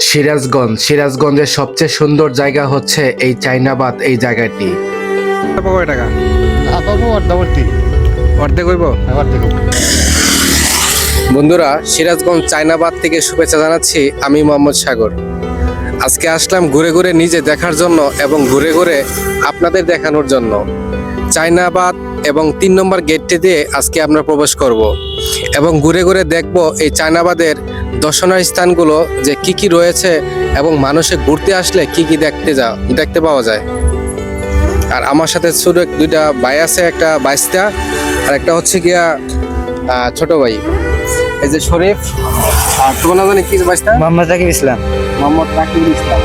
সিরাজগঞ্জ। সিরাজগঞ্জের সবচেয়ে সুন্দর জায়গা হচ্ছে এই চাইনাবাদ এই জায়গাটি। কয় টাকা? অর্ধাবর্তী। অর্ধেক হইব? এবার বন্ধুরা সিরাজগঞ্জ চায়নাবাদ থেকে শুভেচ্ছা জানাচ্ছি আমি মোহাম্মদ সাগর। আজকে আসলাম ঘুরে ঘুরে নিজে দেখার জন্য এবং ঘুরে ঘুরে আপনাদের দেখানোর জন্য। চায়নাবাদ এবং তিন নম্বর গেটটি দিয়ে আজকে আমরা প্রবেশ করব। এবং ঘুরে ঘুরে দেখব এই চায়নাবাদের দর্শনীয় স্থানগুলো যে কি কি রয়েছে এবং মানুষে ঘুরতে আসলে কি কি দেখতে যা দেখতে পাওয়া যায়। আর আমার সাথে ছোট দুইটা ভাই আছে একটা বাইশটা আর একটা হচ্ছে গিয়া ছোট ভাই। এই যে শরীফ আর তোমার নাম জানি কি বাইস্তা মোহাম্মদ রাকিব ইসলাম। মোহাম্মদ রাকিবুল ইসলাম।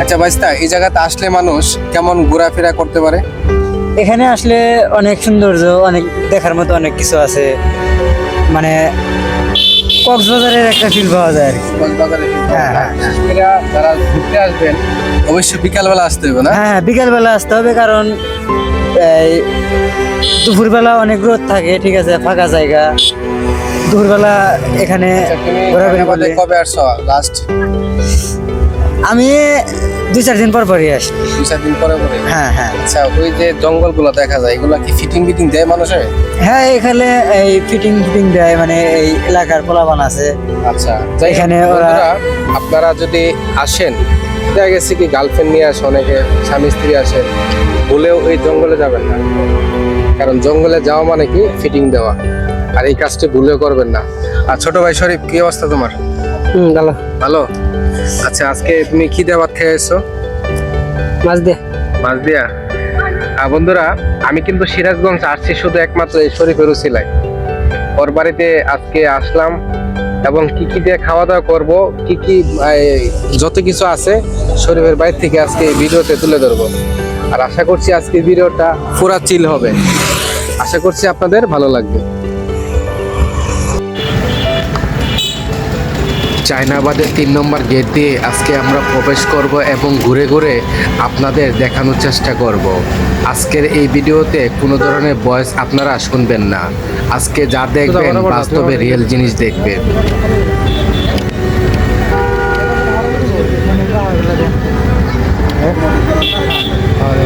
আচ্ছা বাইস্তা এই জায়গাতে আসলে মানুষ কেমন ঘোরাফেরা করতে পারে? এখানে আসলে অনেক সৌন্দর্য অনেক দেখার মতো অনেক কিছু আছে। মানে কক্সবাজারের একটা ফিল পাওয়া যায় আর কি। হ্যাঁ, হ্যাঁ। যারা ঘুরতে আসবেন অবশ্যই বিকালবেলা আসতে হবে না? হ্যাঁ বিকালবেলা আসতে হবে কারণ দুপুরবেলা অনেক রোদ থাকে ঠিক আছে ফাঁকা জায়গা। দুপুরবেলা এখানে আচ্ছা, ঘোরাঘুরি করলে। কবে আসছো? লাস্ট আমি দুই চার দিন পর পরই আসি। দুই চার দিন পরে পরে? হ্যাঁ হ্যাঁ। আচ্ছা ওই যে জঙ্গলগুলো দেখা যায় এগুলো কি ফিটিং ফিটিং দেয় মানুষে হ্যাঁ এখানে এই ফিটিং ফিটিং দেয় মানে এই এলাকার পোলাপান আছে। আচ্ছা এখানে ওরা- আপনারা যদি আসেন দেখা গেছে কি গার্লফ্রেন্ড নিয়ে আসে অনেকে স্বামী স্ত্রী আসেন বলেও এই জঙ্গলে যাবেন না। কারণ জঙ্গলে যাওয়া মানে কি? ফিটিং দেওয়া। আর এই কাজটি ভুলেও করবেন না। আর ছোট ভাই শরীফ কি অবস্থা তোমার? হুম ভালো। ভালো? আচ্ছা আজকে তুমি কি দিয়ে ভাত খেয়ে এসছো মাছ দিয়ে। মাছ দিয়া? বন্ধুরা আমি কিন্তু সিরাজগঞ্জ আসছি শুধু একমাত্র এই শরীফের উসিলায়। ওর বাড়িতে আজকে আসলাম এবং কি কি দিয়ে খাওয়া দাওয়া করব কি কি যত কিছু আছে শরীফের বাইরে থেকে আজকে এই ভিডিওতে তুলে ধরবো। আর আশা করছি আজকে ভিডিওটা পুরা চিল হবে। আশা করছি আপনাদের ভালো লাগবে। চায়নাবাদের তিন নম্বর গেট দিয়ে আজকে আমরা প্রবেশ করব এবং ঘুরে ঘুরে আপনাদের দেখানোর চেষ্টা করব। আজকের এই ভিডিওতে কোনো ধরনের ভয়েস আপনারা শুনবেন না। আজকে যা দেখবেন বাস্তবে রিয়েল জিনিস দেখবেন। তাহলে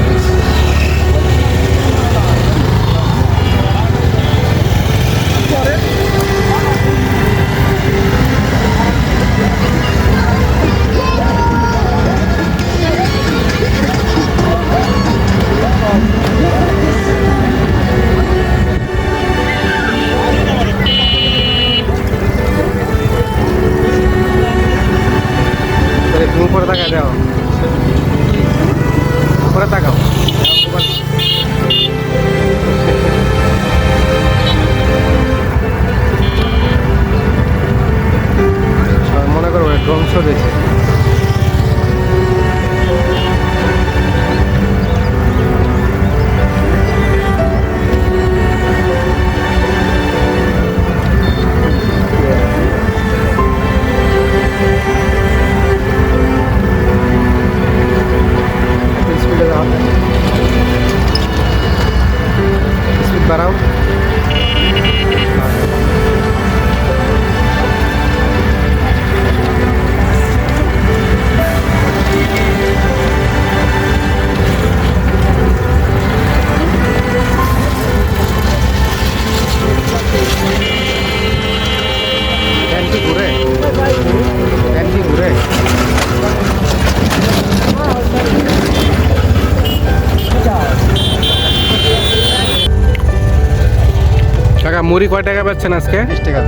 মুড়ি কয় টাকা পাচ্ছেন আজকে? বিশ টাকা।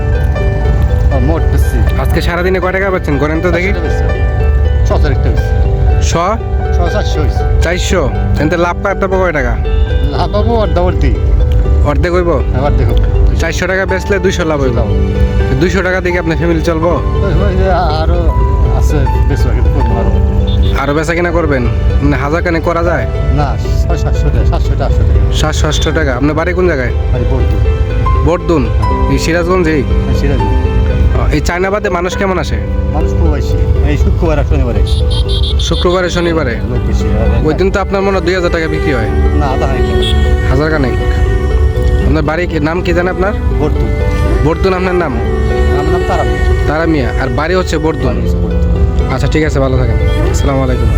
মোট বেশি। আজকে সারাদিনে কয় টাকা পাচ্ছেন? করেন তো দেখি। ছশো একটা ছ চারশো? এতে লাভ কাটতে কয় টাকা? না বাবু অর্ধাবর্তী অর্ধেক। হইব? এবার দেখো চারশো টাকা বেচলে দুইশো লাভ হইব। দুইশো টাকা দিয়ে আপনার ফ্যামিলি চলবো? আরও আছে কিন্তু আরও। বেচা কিনা করবেন? মানে হাজার কানে করা যায়? না সাতশো টাকা সাতশো টাকা সাতশো আপনার বাড়ি কোন জায়গায়? বাড়ি বর্দুন এই সিরাজগঞ্জেই সেটা এই চায়নাবাদে মানুষ কেমন আসে? মানুষ খুব আসছে এই শুক্রবার শনিবারে। শুক্রবারে শনিবারে? বেশি আর- ওই দিন তো আপনার মনে হয় দুই হাজার টাকা বিক্রি হয়। না আধা হয় হাজার কানে আপনার বাড়ি নাম কি জানে আপনার? পড়তো বর্দুন আপনার নাম? আমার নাম তারা তারা মিয়া। আর বাড়ি হচ্ছে বর্দুন। আচ্ছা ঠিক আছে ভালো থাকেন। আসসালামু আলাইকুম।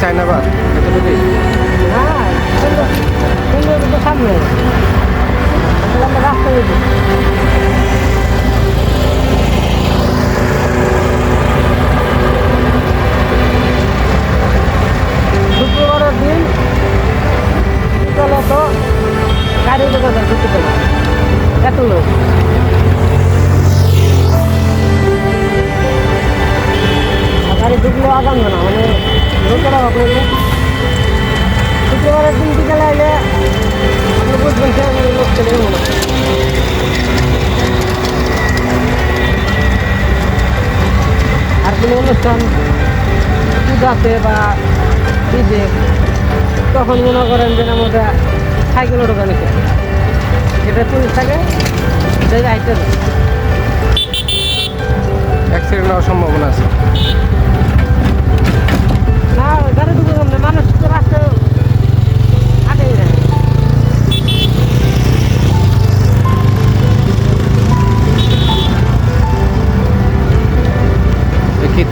দেখি ঢুকলেও আগাম না মানে লোকের নেই শুক্রবারের দিন বিকালে এলে আপনি বুঝবেন সে লোক চলে যাব না। আর কোনো অনুষ্ঠান পূজাতে বা ঈদে তখন মনে করেন যে আমাদের সাইকেল নিতে যেটা পুলিশ থাকে সেটা হাইতে যায়। অ্যাক্সিডেন্ট হওয়ার সম্ভাবনা আছে।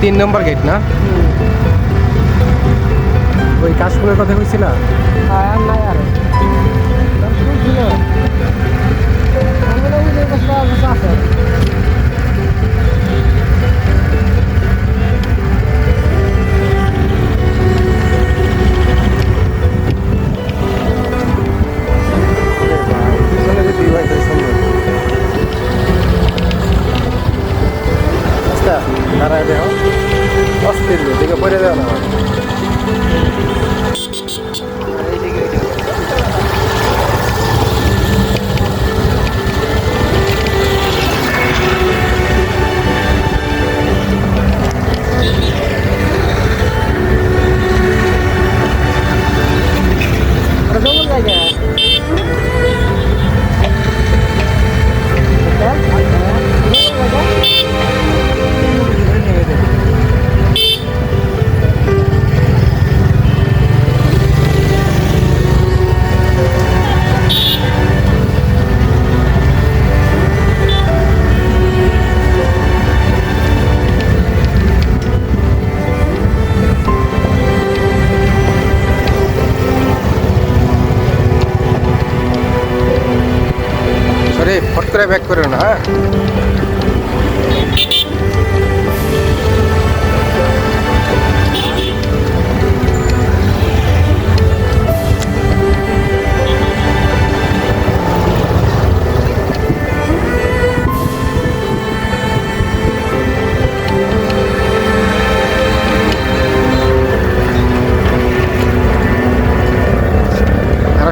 তিন নম্বর গেট না? ওই কাশফুলের কথা কইছি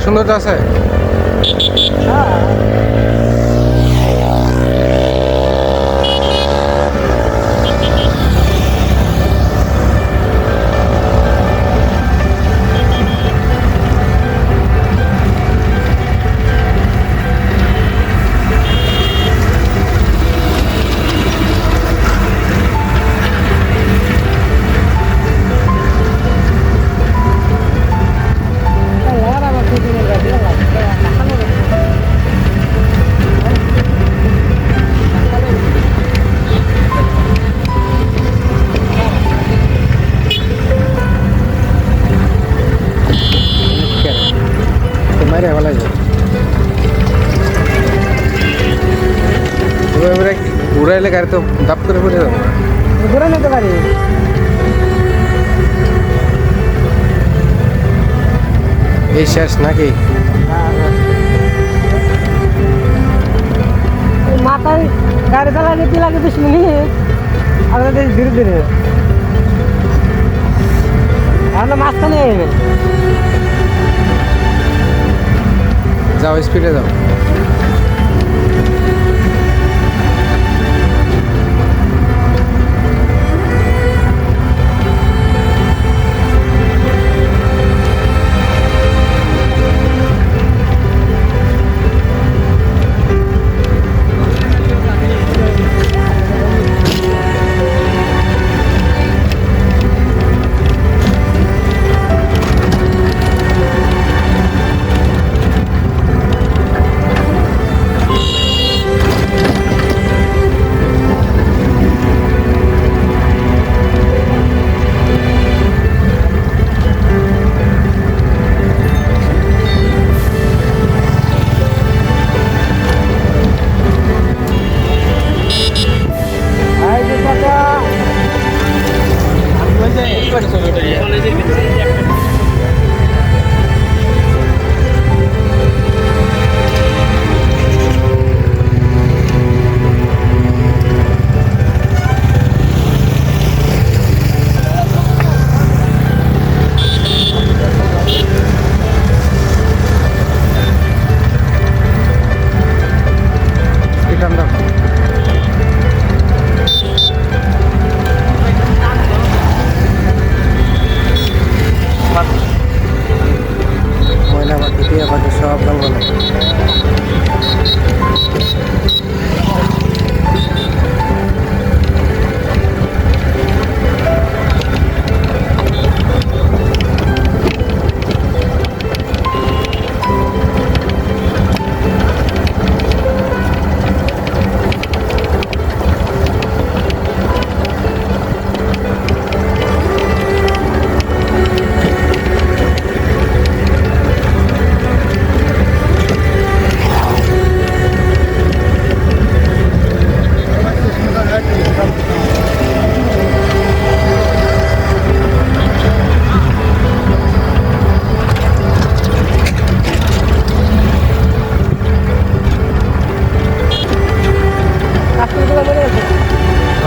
আরও সুন্দর তো আছে? শেষ নাকি? মাথায় গাড়ি চালালে কি লাগে বিশ মিনিট? আপনাদের ধীরে ধীরে আমরা মাঝখানে যাও স্পিডে যাও। স্পিড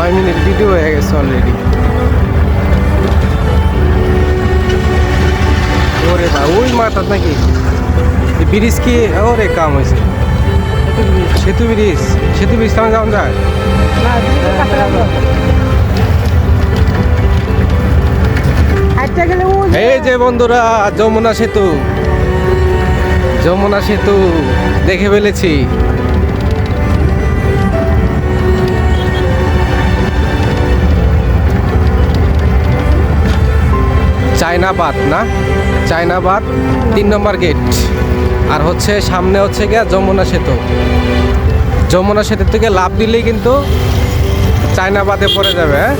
নয় মিনিট ভিডিও হয়ে গেছে অলরেডি ওরে ওই মাথার নাকি? ব্রিজ কি? ওরে কাম হয়েছে। সেতু ব্রিজ সেতু ব্রিজ কেমন যাওয়া যায়? এই যে বন্ধুরা, যমুনা সেতু। যমুনা সেতু, দেখে ফেলেছি। চায়নাবাদ, না? চায়নাবাদ, তিন নম্বর গেট। আর হচ্ছে সামনে হচ্ছে গিয়া যমুনা সেতু। যমুনা সেতু থেকে লাভ দিলেই কিন্তু চায়নাবাদে পড়ে যাবে হ্যাঁ?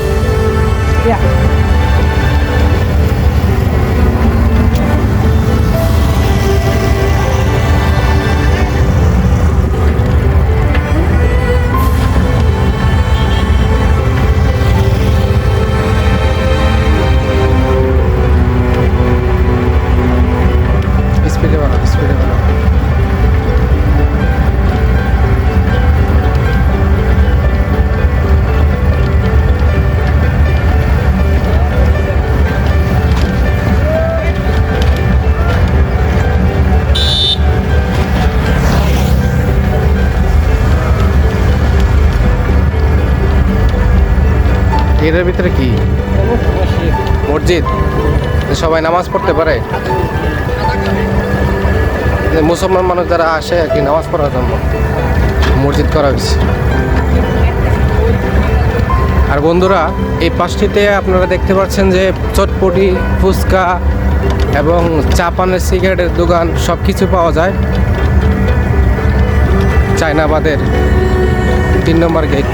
এটার ভিতরে কি? মসজিদ? সবাই নামাজ পড়তে পারে? মুসলমান মানুষ যারা আসে আর কি, নামাজ পড়ার জন্য মসজিদ করা হয়েছে। আর বন্ধুরা, এই পাশটিতে আপনারা দেখতে পাচ্ছেন যে চটপটি, ফুচকা এবং চা পানের সিগারেটের দোকান সব কিছু পাওয়া যায়। চায়নাবাদের তিন নম্বর গেট।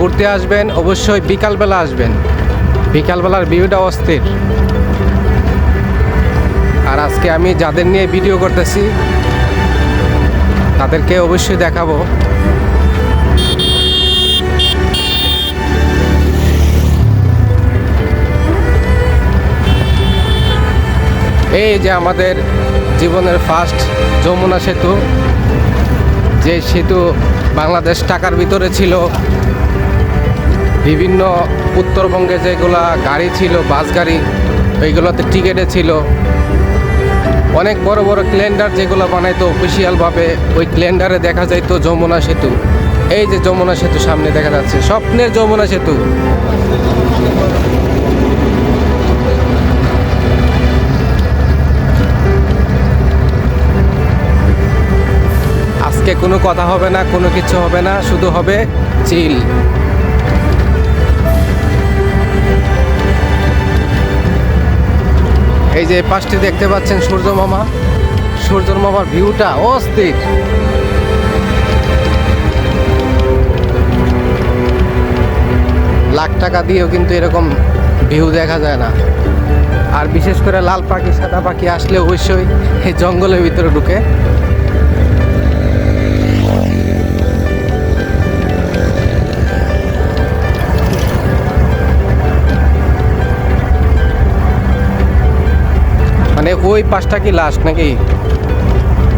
ঘুরতে আসবেন, অবশ্যই বিকালবেলা আসবেন। বিকালবেলার ভিউটা অস্থির। আর আজকে আমি যাদের নিয়ে ভিডিও করতেছি, তাদেরকে অবশ্যই দেখাবো। এই যে আমাদের জীবনের ফার্স্ট যমুনা সেতু, যে সেতু বাংলাদেশ টাকার ভিতরে ছিল বিভিন্ন উত্তরবঙ্গে যেগুলা গাড়ি ছিল, বাস গাড়ি, ওইগুলোতে টিকেটে ছিল। অনেক বড় বড় ক্যালেন্ডার যেগুলো বানাইতো অফিসিয়ালভাবে ওই ক্যালেন্ডারে দেখা যাইতো যমুনা সেতু। এই যে যমুনা সেতু সামনে দেখা যাচ্ছে, স্বপ্নের যমুনা সেতু। আজকে কোনো কথা হবে না, কোনো কিছু হবে না, শুধু হবে চিল। এই যে পাশটি দেখতে পাচ্ছেন সূর্য মামা। সূর্য মামার ভিউটা অস্থির। লাখ টাকা দিয়েও কিন্তু এরকম ভিউ দেখা যায় না। আর বিশেষ করে লাল পাখি, সাদা পাখি আসলে অবশ্যই এই জঙ্গলের ভিতরে ঢুকে। মানে ওই পাশটা কি লাস্ট নাকি?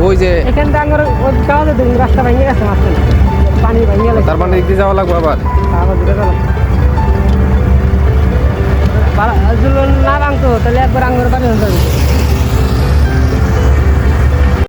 ওই যে এখান থেকে আঙ্গর যাওয়া রাস্তা ভেঙে গেছে মাঝখানে। পানি ভেঙে গেছে। তার মানে দিকে যাওয়া লাগবে আবার? হ্যাঁ, আবার দূরে যাওয়া লাগবে না তাহলে একবার